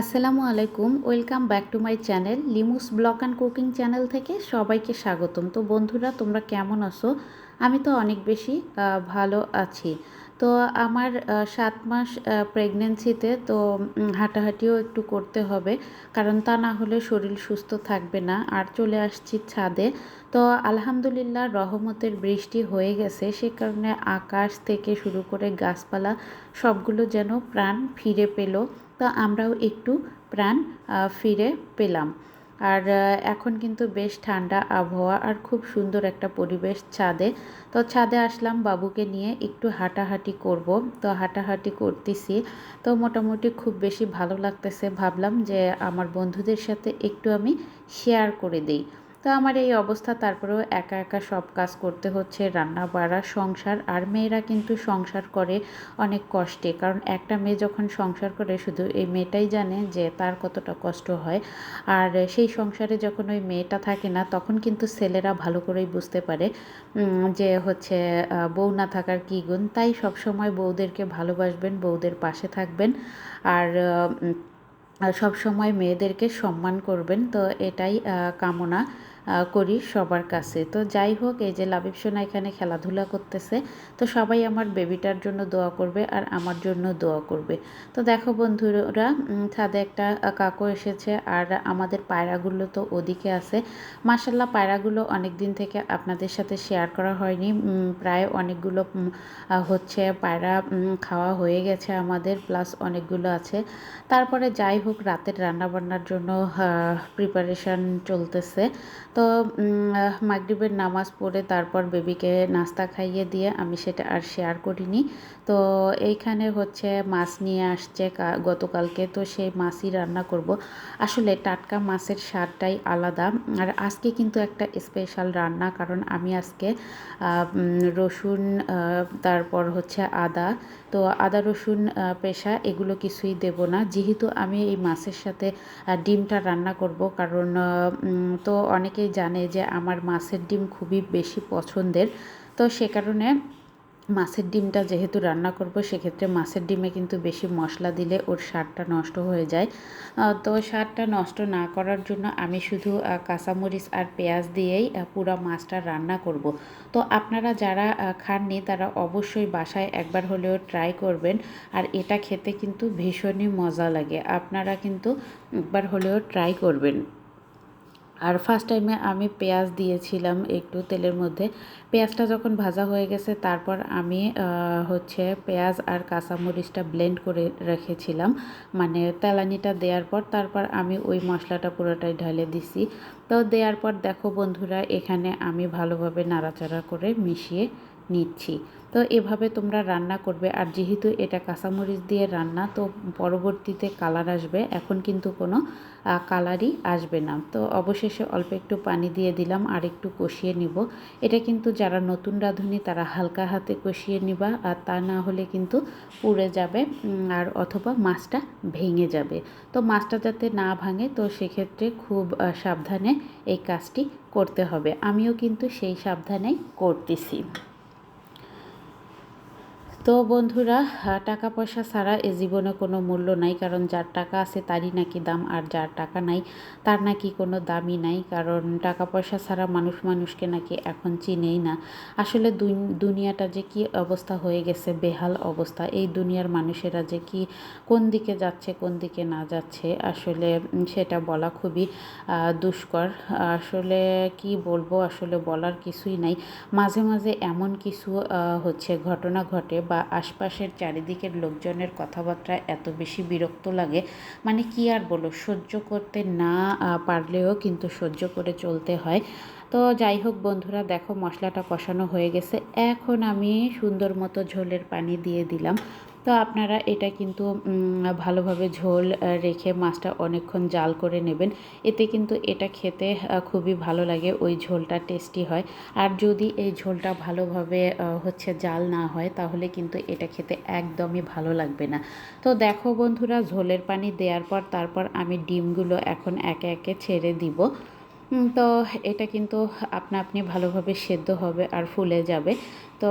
আসসালামু আলাইকুম, welcome back to my channel Limu's vlog and cooking channel থেকে সবাইকে স্বাগতম। তো বন্ধুরা, তোমরা কেমন আছো? আমি তো অনেক বেশি ভালো আছি। তো আমার সাত মাস প্রেগনেন্সিতে তো হাঁটাহাঁটিও একটু করতে হবে। কারণ তা না হলে শরীর সুস্থ থাকবে না। আর চলে আসছি ছাদে। তো আলহামদুলিল্লাহ রহমতের বৃষ্টি হয়ে গেছে। সে কারণে আকাশ থেকে শুরু করে গাছপালা সবগুলো যেন প্রাণ ফিরে পেল। তো আমরাও একটু প্রাণ ফিরে পেলাম। আর এখন কিন্তু বেশ ঠান্ডা আবহাওয়া আর খুব সুন্দর একটা পরিবেশ ছাদে। তো ছাদে আসলাম বাবুকে নিয়ে একটু হাঁটাহাঁটি করব। তো হাঁটাহাঁটি করতেছি। তো মোটামুটি খুব বেশি ভালো লাগতেছে। ভাবলাম যে আমার বন্ধুদের সাথে একটু আমি শেয়ার করে দিই। তো আমার এই অবস্থা, তারপরেও একা একা সব কাজ করতে হচ্ছে রান্না বাড়া সংসার, আর মেয়েরা কিন্তু সংসার করে অনেক কষ্টে। কারণ একটা মেয়ে যখন সংসার করে, শুধু এই মেয়েটাই জানে যে তার কতটা কষ্ট হয়। আর সেই সংসারে যখন ওই মেয়েটা থাকে না, তখন কিন্তু ছেলেরা ভালো করেই বুঝতে পারে যে হচ্ছে বউ না থাকার কী গুণ। তাই সবসময় বউদেরকে ভালোবাসবেন, বউদের পাশে থাকবেন। আর সব সময় মেয়েদেরকে সম্মান করবেন। তো এটাই কামনা। করি সবার কাছে। তো যাই হোক, এই যে লাবিব সোনা এখানে খেলাধুলা করতেছে, তো সবাই আমার বেবিটার জন্য দোয়া করবে আর আমার জন্য দোয়া করবে। তো দেখো বন্ধুরা ছাদে একটা কাকু এসেছে আর আমাদের পায়রাগুলো তো ওদিকে আছে। মাসাল্লাহ পায়রাগুলো অনেক দিন থেকে আপনাদের সাথে শেয়ার করা হয়নি। প্রায় অনেকগুলো হচ্ছে পায়রা খাওয়া হয়ে গেছে আমাদের প্লাস অনেকগুলো আছে। তারপরে যাই হোক, রাতের রান্নাবান্নার জন্য প্রিপারেশন চলতেছে। তো মাগরিবের নামাজ পড়ে তারপর বেবিকে নাস্তা খাইয়ে দিয়ে আমি সেটা আর শেয়ার করিনি। তো, এইখানে হচ্ছে মাছ নিয়ে আসছে গতকালকে। তো সেই মাছই রান্না করব। আসলে টাটকা মাছের স্বাদটাই আলাদা। আর আজকে কিন্তু একটা স্পেশাল রান্না, কারণ আমি আজকে রসুন তারপর হচ্ছে আদা। তো আদা, রসুন পেশা এগুলো কিছুই দেব না। যেহেতু আমি এই মাছের সাথে ডিমটা রান্না করব, কারণ তো তো অনেকেই জানে যে আমার মাছের ডিম খুবই বেশি পছন্দের। তো সে কারণে মাছের ডিমটা যেহেতু রান্না করব, সেক্ষেত্রে মাছের ডিমে কিন্তু বেশি মশলা দিলে ওর স্বাদটা নষ্ট হয়ে যায়। তো স্বাদটা নষ্ট না করার জন্য আমি শুধু কাঁচামরিচ আর পেঁয়াজ দিয়েই পুরো মাছটা রান্না করব। তো আপনারা যারা খাননি তারা অবশ্যই বাসায় একবার হলেও ট্রাই করবেন। আর এটা খেতে কিন্তু ভীষণই মজা লাগে। আপনারা কিন্তু একবার হলেও ট্রাই করবেন। আর ফার্স্ট টাইমে আমি পেঁয়াজ দিয়েছিলাম একটু তেলের মধ্যে। পেঁয়াজটা যখন ভাজা হয়ে গেছে, তারপর আমি হচ্ছে পেঁয়াজ আর কাঁচামরিচটা ব্লেন্ড করে রেখেছিলাম। মানে তেলানিটা দেওয়ার পর, তারপর আমি ওই মশলাটা পুরোটাই ঢালে দিছি। তো দেওয়ার পর দেখো বন্ধুরা, এখানে আমি ভালোভাবে নাড়াচাড়া করে মিশিয়ে নিচ্ছি। তো এভাবে তোমরা রান্না করবে। আর যেহেতু এটা কাঁচামরিচ দিয়ে রান্না, তো পরবর্তীতে কালার আসবে। এখন কিন্তু কোনো কালারই আসবে না। তো অবশেষে অল্প একটু পানি দিয়ে দিলাম আর একটু কষিয়ে নিব। এটা কিন্তু যারা নতুন রাঁধুনি, তারা হালকা হাতে কষিয়ে নিবা। আর তা না হলে কিন্তু পুড়ে যাবে আর অথবা মাছটা ভেঙে যাবে। তো মাছটা যাতে না ভাঙে, তো সেক্ষেত্রে খুব সাবধানে এই কাজটি করতে হবে। আমিও কিন্তু সেই সাবধানেই করতেছি। তো বন্ধুরা টাকা পয়সা ছাড়া এ জীবনে কোনো মূল্য নাই, কারণ যার টাকা আছে তারই নাকি দাম, আর যার টাকা নাই তার নাকি কোনো দামই নাই, কারণ টাকা পয়সা ছাড়া মানুষ মানুষকে নাকি এখন চিনেই না। আসলে দুন- দুনিয়াটা যে কি অবস্থা হয়ে গেছে, বেহাল অবস্থা, এই দুনিয়ার মানুষেরা যে কি কোন দিকে যাচ্ছে, কোন দিকে না যাচ্ছে, আসলে সেটা বলা খুবই দুষ্কর। আসলে কি বলব, আসলে বলার কিছুই নাই। মাঝে মাঝে এমন কিছু হচ্ছে, ঘটনা ঘটে বা আশপাশের চারিদিকের লোকজনের কথাবার্তা এত বেশি বিরক্ত লাগে মানে কি আর বলো সহ্য করতে না পারলেও কিন্তু সহ্য করে চলতে হয়। তো যাই হোক বন্ধুরা, দেখো মশলাটা কষানো হয়ে গেছে। এখন আমি সুন্দর মতো ঝোলের পানি দিয়ে দিলাম। তো আপনারা এটা কিন্তু ভালোভাবে ঝোল রেখে মাছটা অনেকক্ষণ জাল করে নেবেন। এতে কিন্তু এটা খেতে খুবই ভালো লাগে, ওই ঝোলটা টেস্টি হয়। আর যদি এই ঝোলটা ভালোভাবে হচ্ছে জাল না হয়, তাহলে কিন্তু এটা খেতে একদমই ভালো লাগবে না। তো দেখো বন্ধুরা, ঝোলের পানি দেওয়ার পর তারপর আমি ডিমগুলো এখন একে একে ছেড়ে দিব। তো এটা কিন্তু আপনা আপনি ভালোভাবে সেদ্ধ হবে আর ফুলে যাবে। তো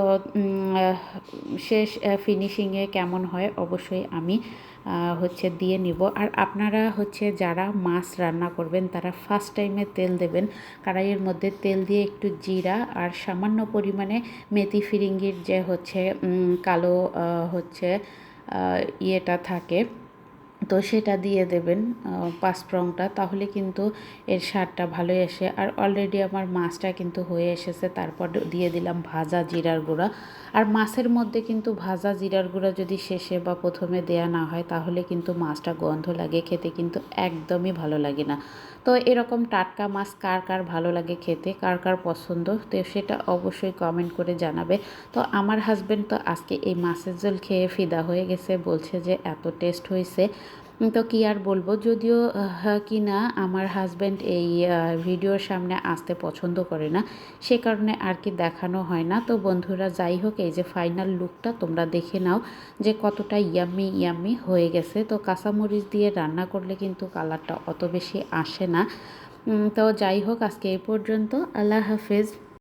শেষ ফিনিশিংয়ে কেমন হয় অবশ্যই আমি হচ্ছে দিয়ে নিব। আর আপনারা হচ্ছে যারা মাছ রান্না করবেন, তারা ফার্স্ট টাইমে তেল দেবেন। কড়াইয়ের মধ্যে তেল দিয়ে একটু জিরা আর সামান্য পরিমাণে মেথি ফিরিঙ্গির যে হচ্ছে কালো হচ্ছে ইয়েটা থাকে তো সেটা দিয়ে দেবেন পাঁচ পাঁচফ্রংটা তাহলে কিন্তু এর স্বাদটা ভালোই আসে। আর অলরেডি আমার মাছটা কিন্তু হয়ে এসেছে। তারপর দিয়ে দিলাম ভাজা জিরার গুঁড়া। আর মাছের মধ্যে কিন্তু ভাজা জিরার গুঁড়া যদি শেষে বা প্রথমে দেয়া না হয়, তাহলে কিন্তু মাছটা গন্ধ লাগে, খেতে কিন্তু একদমই ভালো লাগে না। তো এরকম টাটকা মাছ কার কার ভালো লাগে খেতে, কার কার পছন্দ, তো সেটা অবশ্যই কমেন্ট করে জানাবে। তো আমার হাজব্যান্ড তো আজকে এই মাছের ঝোল খেয়ে ফিদা হয়ে গেছে, বলছে যে এত টেস্ট হয়েছে। তো কি আর বলব? যদিও কি না, আমার হাজব্যান্ড এই ভিডিওর সামনে আসতে পছন্দ করে না। সে কারণে আর কি দেখানো হয় না। তো বন্ধুরা, যাই হোক, এই যে ফাইনাল লুকটা তোমরা দেখে নাও যে কতটা ইয়াম্মি ইয়াম্মি হয়ে গেছে। তো কাঁচামরিচ দিয়ে রান্না করলে কিন্তু কালারটা অত বেশি আসে না। তো যাই হোক, আজকে এই পর্যন্ত। আল্লাহ হাফেজ।